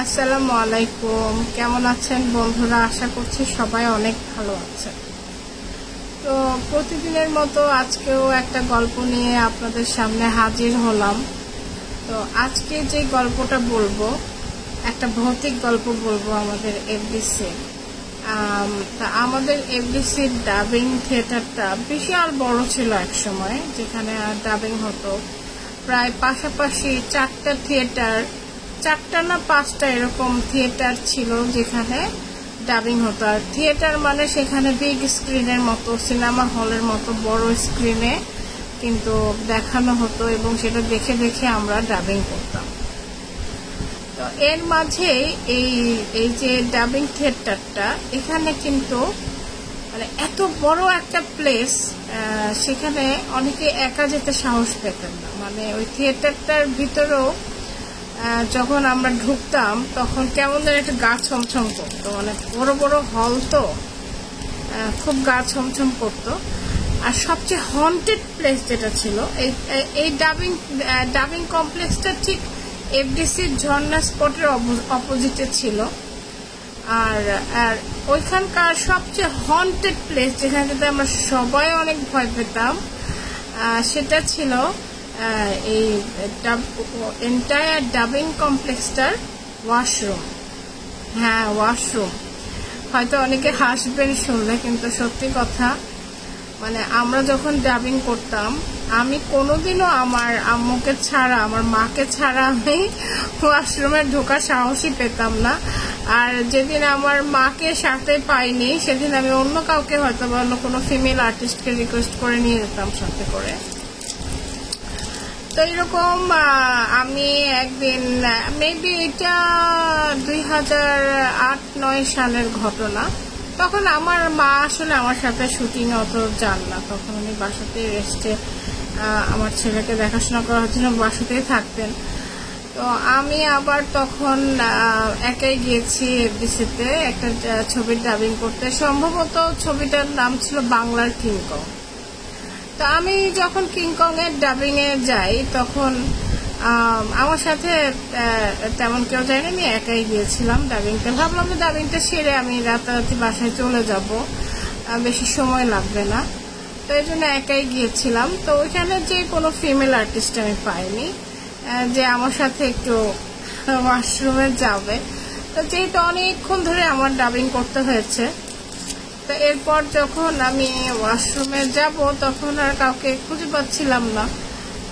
আসসালামু আলাইকুম। কেমন আছেন বন্ধুরা? আশা করছি সবাই অনেক ভালো আছেন। তো প্রতিদিনের মতো আজকেও একটা গল্প নিয়ে আপনাদের সামনে হাজির হলাম। তো আজকে যে গল্পটা বলব, একটা ভৌতিক গল্প বলব আমাদের এফডিসি তা আমাদের এফডিসির ডাবিং থিয়েটারটা বিশাল বড় ছিল এক সময় যেখানে ডাবিং হতো। প্রায় পাশাপাশি চারটা থিয়েটার চারটা না পাঁচটা এরকম থিয়েটার ছিল যেখানে ডাবিং হতো। আর থিয়েটার মানে সেখানে বিগ স্ক্রিনের মতো, সিনেমা হলের মতো, বড় স্ক্রিনে কিন্তু দেখানো হতো এবং সেটা দেখে দেখে আমরা ডাবিং করতাম। তো এর মাঝে এই এই যে ডাবিং থিয়েটারটা, এখানে কিন্তু মানে এত বড় একটা প্লেস সেখানে অনেকে একা যেতে সাহস পেতেন না। মানে ওই থিয়েটারটার ভিতরেও যখন আমরা ঢুকতাম, তখন কেমন যেন একটা গা ছমছম করতো। মানে বড় বড় হল তো খুব গা ছমছম করতো। আর সবচেয়ে হন্টেড প্লেস যেটা ছিল, এই এই ডাবিং ডাবিং কমপ্লেক্সটা ঠিক এফডিসির ঝর্ণা স্পটের অপোজিটে ছিল। আর আর ওইখানকার সবচেয়ে হন্টেড প্লেস যেখানে আমরা সবাই অনেক ভয় পেতাম সেটা ছিল এই এন্টায়ার ডাবিং কমপ্লেক্সটার ওয়াশরুম হ্যাঁ ওয়াশরুম হয়তো অনেকে হাসবেন শুনলে, কিন্তু সত্যি কথা মানে আমরা যখন ডাবিং করতাম, আমি কোনোদিনও আমার আম্মুকে ছাড়া, আমার মাকে ছাড়া আমি ওয়াশরুমে ঢোকার সাহসই পেতাম না। আর যেদিন আমার মাকে সাথে পাইনি, সেদিন আমি অন্য কাউকে হয়তো বা অন্য কোনো ফিমেল আর্টিস্টকে রিকোয়েস্ট করে নিয়ে যেতাম সাথে করে। তো এরকম আমি একদিন মেবি এটা দুই হাজার আট, নয় সালের ঘটনা। তখন আমার মা আসলে আমার সাথে শুটিং অত যান না। তখন উনি বাসাতে রেস্টে আমার ছেলেকে দেখাশোনা করার জন্য বাসাতেই থাকতেন। তো আমি আবার তখন একাই গিয়েছি এফডিসিতে। একটা ছবির ডাবিং করতে। সম্ভবত ছবিটার নাম ছিল বাংলার কিংকং তো আমি যখন কিংকং এর ডাবিং এ যাই, তখন আমার সাথে তেমন কেউ যায়নি। আমি একাই গিয়েছিলাম ডাবিংতে ভাবলাম যে ডাবিংটা সেরে আমি রাতারাতি বাসায় চলে যাব। বেশি সময় লাগবে না। তো এই জন্য একাই গিয়েছিলাম। তো ওইখানে যে কোনো ফিমেল আর্টিস্ট আমি পাইনি। যে আমার সাথে একটু ওয়াশরুমে যাবে। তো যেহেতু অনেকক্ষণ ধরে আমার ডাবিং করতে হয়েছে তো এরপর যখন আমি ওয়াশরুমে যাব, তখন আর কাউকে খুঁজে পাচ্ছিলাম না।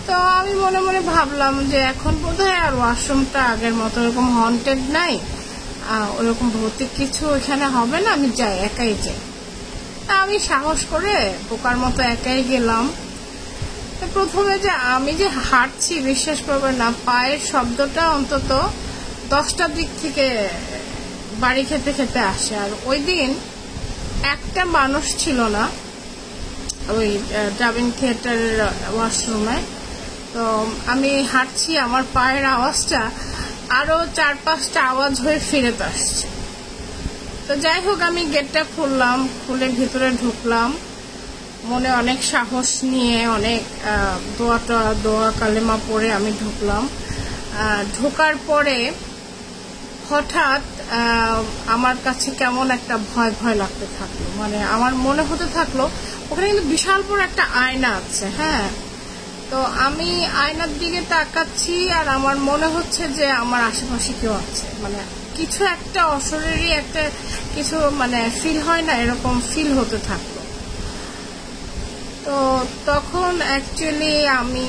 তো আমি মনে মনে ভাবলাম যে এখন বোধহয় আর ওয়াশরুমটা আগের মতো ওরকম হন্টেড নাই। ওরকম ভৌতিক কিছু এখানে হবে না, আমি যাই, একাই যাই। তা আমি সাহস করে পোকার মতো একাই গেলাম। তো প্রথমে যে আমি যে হাঁটছি, বিশ্বাস করবে না, পায়ের শব্দটা অন্তত দশটার দিক থেকে বাড়ি খেতে খেতে আসে। আর ওই দিন একটা মানুষ ছিল না, ওই ডাবিং থিয়েটারের ওয়াশরুমে তো আমি হাঁটছি, আমার পায়ের আওয়াজটা আরও চার পাঁচটা আওয়াজ হয়ে ফিরে আসছে। তো যাই হোক, আমি গেটটা খুললাম, খুলে ভিতরে ঢুকলাম। মনে অনেক সাহস নিয়ে, অনেক দোয়াটা দোয়া কালেমা পড়ে আমি ঢুকলাম। ঢোকার পরে হঠাৎ আমার কাছে কেমন একটা ভয় ভয় লাগতে থাকল। মানে আমার মনে হতে থাকল, ওখানে কিন্তু বিশাল বড় একটা আয়না আছে হ্যাঁ? তো আমি আয়নার দিকে তাকাচ্ছি আর আমার মনে হচ্ছে যে আমার আশেপাশে কেউ আছে। মানে কিছু একটা অশরীরই একটা কিছু মানে ফিল হয় না, এরকম ফিল হতে থাকল। তো তখন অ্যাকচুয়ালি আমি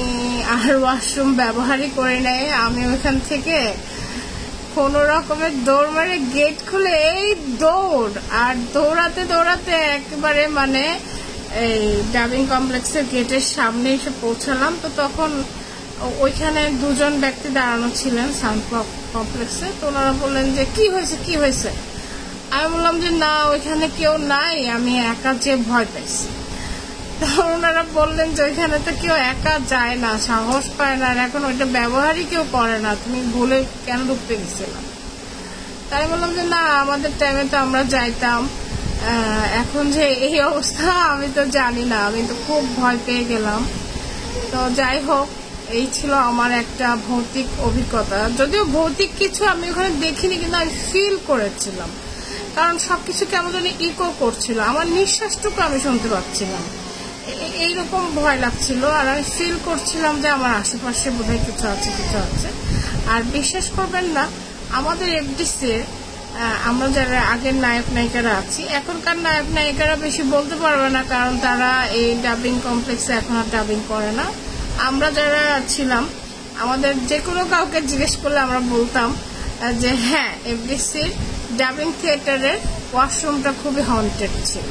আর ওয়াশরুম ব্যবহারই করি নাই। আমি ওইখান থেকে কোন রকমের দৌড় মারে গেট খুলে এই দৌড়। আর দৌড়াতে দৌড়াতে একেবারে মানে এই ডাবিং কমপ্লেক্সের গেটের সামনে এসে পৌঁছালাম। তো তখন ওইখানে দুজন ব্যক্তি দাঁড়ানো ছিলেন সাউন্ড কমপ্লেক্সে তো ওনারা বললেন যে, কি হয়েছে? কি হয়েছে? আমি বললাম যে, না, ওইখানে কেউ নাই। আমি একা যে ভয় পাইছি। ওনারা বললেন যে ওইখানে তো কেউ একা যায় না, সাহস পায় না, আর এখন ওইটা ব্যবহারই কেউ করে না। তুমি ভুলে কেন ঢুকতে গেছিলাম তাই বললাম যে, না, আমাদের টাইমে তো আমরা যাইতাম। এখন যে এই অবস্থা, আমি তো জানি না। আমি তো খুব ভয় পেয়ে গেলাম। তো যাই হোক, এই ছিল আমার একটা ভৌতিক অভিজ্ঞতা। যদিও ভৌতিক কিছু আমি ওখানে দেখিনি, কিন্তু আমি ফিল করেছিলাম। কারণ সবকিছু কেমন জানি ইকো করছিল। আমার নিঃশ্বাসটুকু আমি শুনতে পাচ্ছিলাম। এইরকম ভয় লাগছিল আর আমি ফিল করছিলাম যে আমার আশেপাশে বোধহয় কিছু আছে কিছু আছে। আর বিশ্বাস করবেন না, আমাদের এফডিসির আমরা যারা আগের নায়ক নায়িকারা আছি, এখনকার নায়ক নায়িকারা বেশি বলতে পারবে না, কারণ তারা এই ডাবিং কমপ্লেক্সে এখন আর ডাবিং করে না। আমরা যারা ছিলাম, আমাদের যে কোনো কাউকে জিজ্ঞেস করলে আমরা বলতাম যে হ্যাঁ এফডিসির ডাবিং থিয়েটারের ওয়াশরুমটা খুবই হন্টেড ছিল।